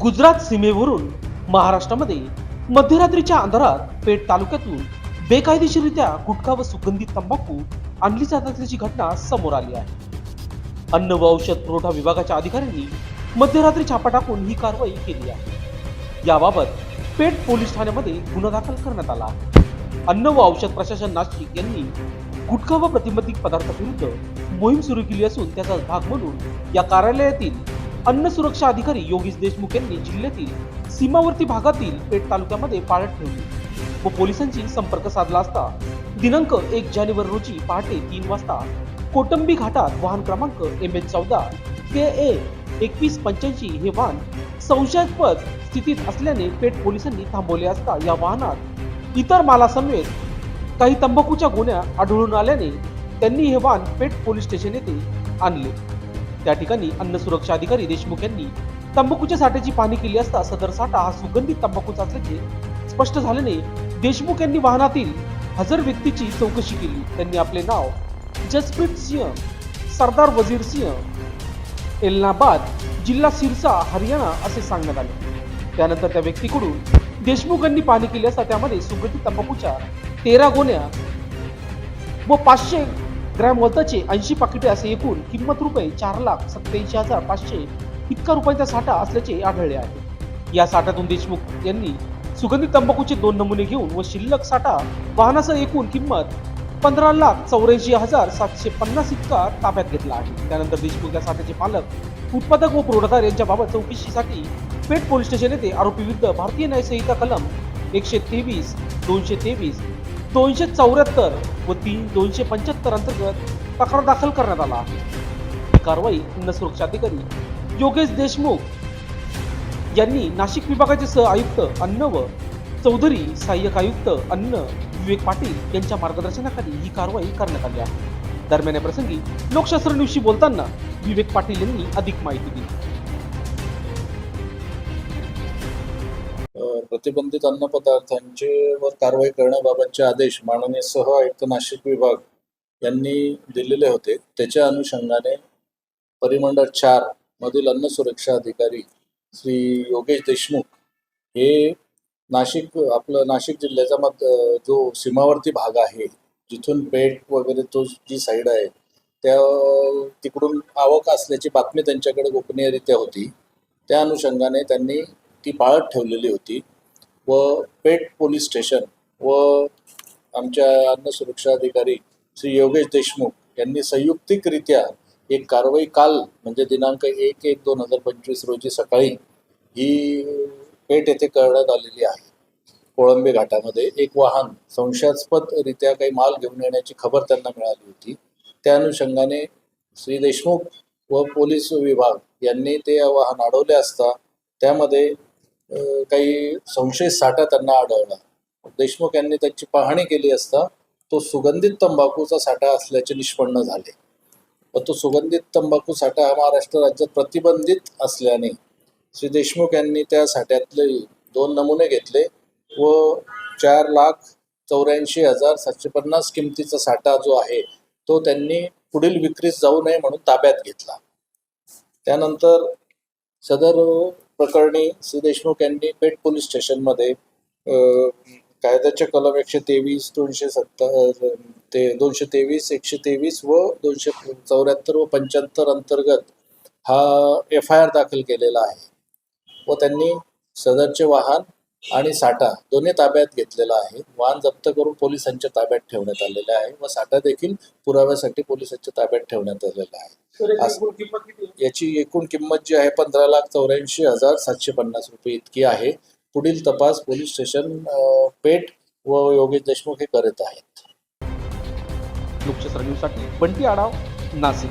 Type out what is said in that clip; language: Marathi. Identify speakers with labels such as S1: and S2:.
S1: गुजरात सीमेवरून महाराष्ट्रामध्ये मध्यरात्रीच्या अंधारात पेठ तालुक्यातून बेकायदेशीररित्या गुटखा व सुगंधित तंबाखू आणली जात असल्याची घटना समोर आली आहे. अन्न व औषध पुरवठा विभागाच्या अधिकाऱ्यांनी मध्यरात्री छापा टाकून ही कारवाई केली आहे. याबाबत पेठ पोलीस ठाण्यामध्ये गुन्हा दाखल करण्यात आला आहे. अन्न व औषध प्रशासन नाशिक यांनी गुटखा व प्रतिबंधित पदार्थाविरुद्ध मोहीम सुरू केली असून त्याचा भाग म्हणून या कार्यालयातील अन्न सुरक्षा अधिकारी योगेश देशमुख यांनी जिल्ह्यातील सीमावर्ती भागातील पेठ तालुक्यामध्ये पाळत ठेवली. व पोलिसांशी संपर्क साधला असता दिनांक एक जानेवारी रोजी पहाटे तीन वाजता कोटंबी घाटात वाहन क्रमांक एम एच चौदा के ए एकवीस पंच्याऐंशी हे वाहन संशयास्पद स्थितीत असल्याने पेठ पोलिसांनी थांबवले असता या वाहनात इतर मालासमवेत काही तंबाखूच्या गोण्या आढळून आल्याने त्यांनी हे वाहन पेठ पोलीस स्टेशन येथे आणले. त्या ठिकाणी अन्न सुरक्षा अधिकारी देशमुख यांनी तंबाखूच्या साठ्याची पाहणी केली असता सदर साठा हा सुगंधित तंबाखूचा असल्याचे स्पष्ट झाल्याने देशमुख यांनी वाहनातील हजर व्यक्तीची चौकशी केली. त्यांनी आपले नाव जसप्रीत सिंह सरदार वजीर सिंह एलनाबाद जिल्हा सिरसा हरियाणा असे सांगण्यात आले. त्यानंतर त्या व्यक्तीकडून देशमुख यांनी पाहणी केली असता त्यामध्ये सुगंधित तंबाखूच्या तेरा गोण्या व पाचशे ग्रॅम वजनाचे ऐंशी पाकिटे असे एकूण किंमत रुपये चार लाख सत्याऐंशी हजार पाचशे इतका रुपयांचा साठा असल्याचे आढळले आहे. या साठ्यातून देशमुख यांनी सुगंधित तंबाखूचे दोन नमुने घेऊन व शिल्लक साठा वाहनासह एकूण किंमत पंधरा लाख चौऱ्याऐंशी हजार सातशे पन्नास इतका ताब्यात घेतला आहे. त्यानंतर देशमुख या साठ्याचे पालक उत्पादक व पुरवठादार यांच्याबाबत चौकशीसाठी पेठ पोलीस स्टेशन येथे आरोपी विरुद्ध भारतीय न्यायसंहिता कलम एकशे तेवीस दोनशे तेवीस दोनशे चौऱ्याहत्तर व तीन दोनशे पंच्याहत्तर अंतर्गत तक्रार दाखल करण्यात आला आहे. कारवाई अन्न सुरक्षा अधिकारी योगेश देशमुख यांनी नाशिक विभागाचे सह आयुक्त अन्न व चौधरी सहाय्यक आयुक्त अन्न विवेक पाटील यांच्या मार्गदर्शनाखाली ही कारवाई करण्यात आली आहे. दरम्यान या प्रसंगी लोकशास्त्र न्यूजशी बोलताना विवेक पाटील यांनी अधिक माहिती दिली.
S2: प्रतिबंधित अन्न पदार्थांचे वर कारवाई करण्याबाबतचे आदेश माननीय सह आयुक्त नाशिक विभाग यांनी दिलेले होते. त्याच्या अनुषंगाने परिमंडळ चार मधील अन्न सुरक्षा अधिकारी श्री योगेश देशमुख हे नाशिक आपलं नाशिक जिल्ह्याचा मत जो सीमावर्ती भाग आहे जिथून पेठ वगैरे तो जी साईड आहे त्या तिकडून आवक असल्याची बातमी त्यांच्याकडे गोपनीयरित्या होती. त्या अनुषंगाने त्यांनी ती पाळत ठेवलेली होती. व पेठ पोलीस स्टेशन व आमच्या अन्न सुरक्षा अधिकारी श्री योगेश देशमुख यांनी संयुक्तिकरित्या एक कारवाई काल म्हणजे दिनांक एक एक दोन हजार पंचवीस रोजी सकाळी ही पेठ येथे करण्यात आलेली आहे. कोळंबे घाटामध्ये एक वाहन संशयास्पदरित्या काही माल घेऊन येण्याची खबर त्यांना मिळाली होती. त्या अनुषंगाने श्री देशमुख व पोलीस विभाग यांनी ते वाहन अडवले असता त्यामध्ये काही संशय साठा त्यांना आढळला. देशमुख यांनी त्याची पाहणी केली असता तो सुगंधित तंबाखूचा साठा असल्याचे निष्पन्न झाले. व तो सुगंधित तंबाखू साठा हा महाराष्ट्र राज्यात प्रतिबंधित असल्याने श्री देशमुख यांनी त्या साठ्यातले दोन नमुने घेतले व चार लाख चौऱ्याऐंशी हजार सातशे पन्नास किमतीचा साठा जो आहे तो त्यांनी पुढील विक्रीस जाऊ नये म्हणून ताब्यात घेतला. त्यानंतर सदर प्रकरणी श्री देशमुख यांनी पेठ पोलीस स्टेशनमध्ये कायद्याच्या कलम एकशे तेवीस दोनशे सत्तर ते दोनशे तेवीस एकशे तेवीस व दोनशे चौऱ्याहत्तर व पंच्याहत्तर अंतर्गत हा एफ आय आर दाखल केलेला आहे. व त्यांनी सदरचे वाहन आणि साठा दोन्ही ताब्यात घेतलेला आहे. वाहन जप्त करून पोलिसांच्या ताब्यात ठेवण्यात आलेले आहे व साठा देखील पुराव्यासाठी पोलिसांच्या ताब्यात ठेवण्यात आलेला आहे. याची एकूण किंमत जी आहे पंधरा लाख चौऱ्याऐंशी हजार सातशे पन्नास रुपये इतकी आहे. पुढील तपास पोलीस स्टेशन पेठ व योगेश देशमुख हे करत आहेत.
S1: बंटी आढाव नाशिक.